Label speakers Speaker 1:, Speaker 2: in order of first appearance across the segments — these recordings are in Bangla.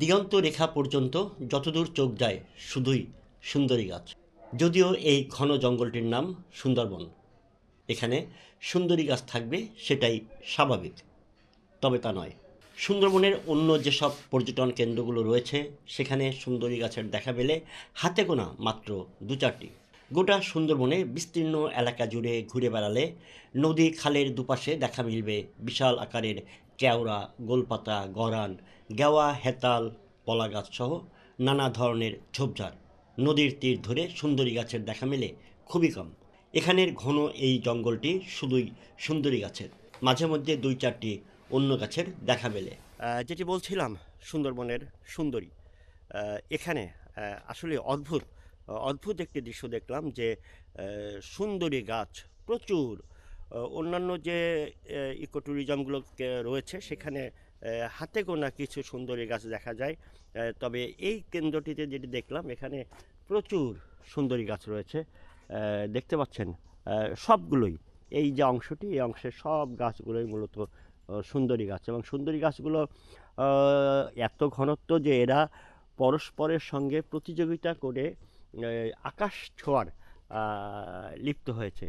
Speaker 1: দিগন্ত রেখা পর্যন্ত যতদূর চোখ যায়, শুধুই সুন্দরী গাছ। যদিও এই ঘন জঙ্গলটির নাম সুন্দরবন। এখানে সুন্দরী গাছ থাকবে সেটাই স্বাভাবিক। তবে তা নয়, সুন্দরবনের অন্য যেসব পর্যটন কেন্দ্রগুলো রয়েছে, সেখানে সুন্দরী গাছের দেখা পেলে হাতে গোনা মাত্র দু চারটি। গোটা সুন্দরবনে বিস্তীর্ণ এলাকা জুড়ে ঘুরে বেড়ালে নদী খালের দুপাশে দেখা মিলবে বিশাল আকারের কেওড়া, গোলপাতা, গরান, গেওয়া, হেতাল পলা গাছ সহ নানা ধরনের ঝোপঝাড়। নদীর তীর ধরে সুন্দরী গাছের দেখা মেলে খুবই কম। এখানের ঘন এই জঙ্গলটি শুধুই সুন্দরী গাছের। মাঝে মধ্যে দুই চারটি অন্য গাছের দেখা মেলে। যেটি বলছিলাম, সুন্দরবনের সুন্দরী। এখানে আসলে অদ্ভুত অদ্ভুত একটি দৃশ্য দেখলাম যে সুন্দরী গাছ প্রচুর। অন্যান্য যে ইকো ট্যুরিজমগুলো রয়েছে, সেখানে হাতে গোনা কিছু সুন্দরী গাছ দেখা যায়। তবে এই কেন্দ্রটিতে যেটি দেখলাম, এখানে প্রচুর সুন্দরী গাছ রয়েছে। দেখতে পাচ্ছেন সবগুলোই, এই যে অংশটি, এই অংশের সব গাছগুলোই মূলত সুন্দরী গাছ। এবং সুন্দরী গাছগুলো এত ঘনত্ব যে এরা পরস্পরের সঙ্গে প্রতিযোগিতা করে আকাশ ছোঁয়ার লিপ্ত হয়েছে।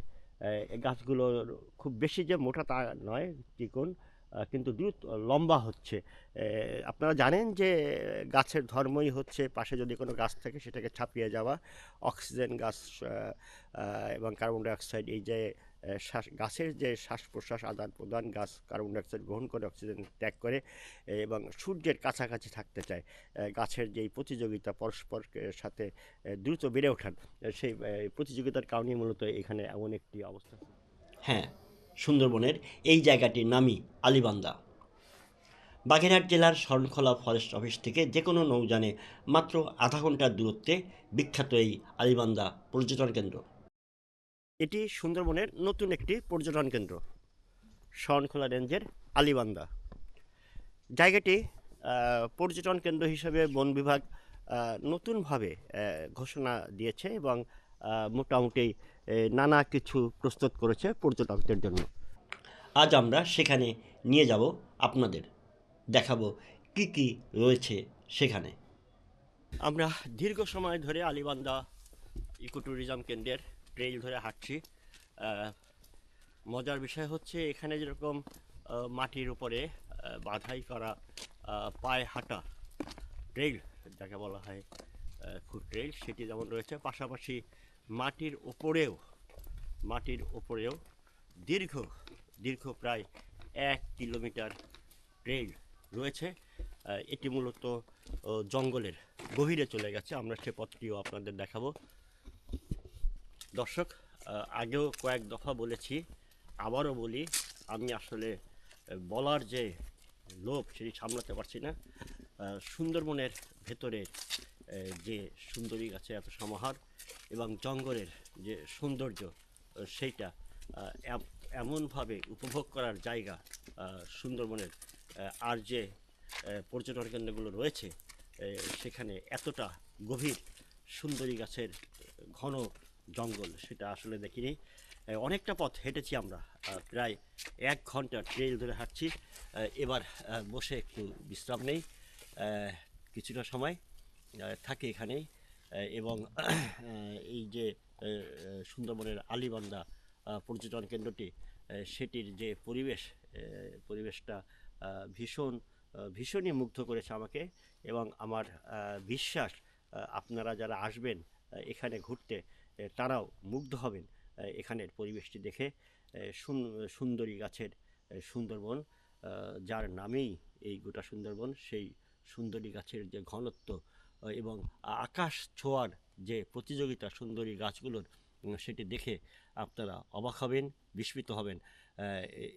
Speaker 1: গাছগুলোর খুব বেশি যে মোটা তা নয়, চিকন কিন্তু দ্রুত লম্বা হচ্ছে। আপনারা জানেন যে গাছের ধর্মই হচ্ছে পাশে যদি কোনো গাছ থাকে সেটাকে ছাপিয়ে যাওয়া। অক্সিজেন গাছ এবং কার্বন ডাইঅক্সাইড এই যে শ্বাস, গাছের যে শ্বাস প্রশ্বাস আদান প্রদান, গাছ কার্বন ডাইঅক্সাইড গ্রহণ করে, অক্সিজেন ত্যাগ করে এবং সূর্যের কাছাকাছি থাকতে চায় গাছের যেই প্রতিযোগিতা পরস্পরের সাথে দ্রুত বেড়ে ওঠান সেই প্রতিযোগিতার কারণেই মূলত এখানে এমন একটি অবস্থা। হ্যাঁ সুন্দরবনের এই জায়গাটির নামই আলিবান্দা। বাগেরহাট জেলার শরণখোলা ফরেস্ট অফিস থেকে যে কোনো নৌযানে মাত্র আধা ঘণ্টার দূরত্বে বিখ্যাত এই আলিবান্দা পর্যটন কেন্দ্র। এটি সুন্দরবনের নতুন একটি পর্যটন কেন্দ্র, শরণখোলা রেঞ্জের আলিবান্দা। জায়গাটি পর্যটন কেন্দ্র হিসেবে বন বিভাগ নতুনভাবে ঘোষণা দিয়েছে এবং মোটামুটি নানা কিছু প্রস্তুত করেছে পর্যটকদের জন্য। আজ আমরা সেখানে নিয়ে যাব আপনাদের, দেখাবো কি কি রয়েছে সেখানে। আমরা দীর্ঘ সময় ধরে আলিবান্দা ইকো ট্যুরিজম কেন্দ্রের ট্রেইল ধরে হাঁটছি। মজার বিষয় হচ্ছে এখানে যেরকম মাটির উপরে বাধাই করা পায়ে হাঁটা ট্রেইল যাকে বলা হয় খুব ট্রেইল সেটি যেমন রয়েছে, পাশাপাশি মাটির ওপরেও মাটির ওপরেও দীর্ঘ দীর্ঘ প্রায় এক কিলোমিটার ট্রেইল রয়েছে। এটি মূলত জঙ্গলের গভীরে চলে গেছে। আমরা সে পথটিও আপনাদের দেখাবো। দর্শক আগেও কয়েক দফা বলেছি, আবারও বলি, আমি আসলে বলার যে লোভ সেটি সামলাতে পারছি না। সুন্দরবনের ভেতরে যে সুন্দরী গাছে এত সমাহার এবং জঙ্গলের যে সৌন্দর্য সেইটা এমনভাবে উপভোগ করার জায়গা সুন্দরবনের আর যে পর্যটন কেন্দ্রগুলো রয়েছে সেখানে এতটা গভীর সুন্দরী গাছের ঘন জঙ্গল, সেটা আসলে দেখিনি। অনেকটা পথ হেঁটেছি আমরা। প্রায় এক ঘণ্টা ট্রেল ধরে হাঁটছি। এবার বসে একটু বিশ্রাম নেই। কিছুটা সময় থাকি এখানেই। এবং এই যে সুন্দরবনের আলিবান্দা পর্যটন কেন্দ্রটি সেটির যে পরিবেশ পরিবেশটা ভীষণ ভীষণই মুগ্ধ করেছে আমাকে। এবং আমার বিশ্বাস আপনারা যারা আসবেন এখানে ঘুরতে তারাও মুগ্ধ হবেন এখানের পরিবেশটি দেখে সুন্দরী গাছের সুন্দরবন যার নামেই এই গোটা সুন্দরবন, সেই সুন্দরী গাছের যে ঘনত্ব এবং আকাশ ছোঁয়ার যে প্রতিযোগিতা সুন্দরী গাছগুলোর সেটি দেখে আপনারা অবাক হবেন, বিস্মিত হবেন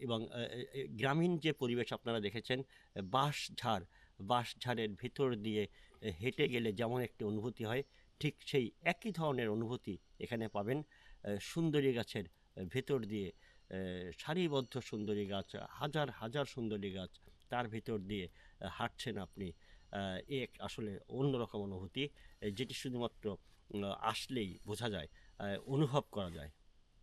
Speaker 1: এবং গ্রামীণ যে পরিবেশ আপনারা দেখেছেন বাঁশ ঝাড় বাঁশ ঝাড়ের ভিতর দিয়ে হেঁটে গেলে যেমন একটি অনুভূতি হয় ঠিক সেই একই ধরনের অনুভূতি এখানে পাবেন সুন্দরী গাছের ভেতর দিয়ে সারিবদ্ধ সুন্দরী গাছ, হাজার হাজার সুন্দরী গাছ, তার ভেতর দিয়ে হাঁটছেন আপনি এক আসলে অন্যরকম অনুভূতি যেটি শুধুমাত্র আসলেই বোঝা যায় অনুভব করা যায়।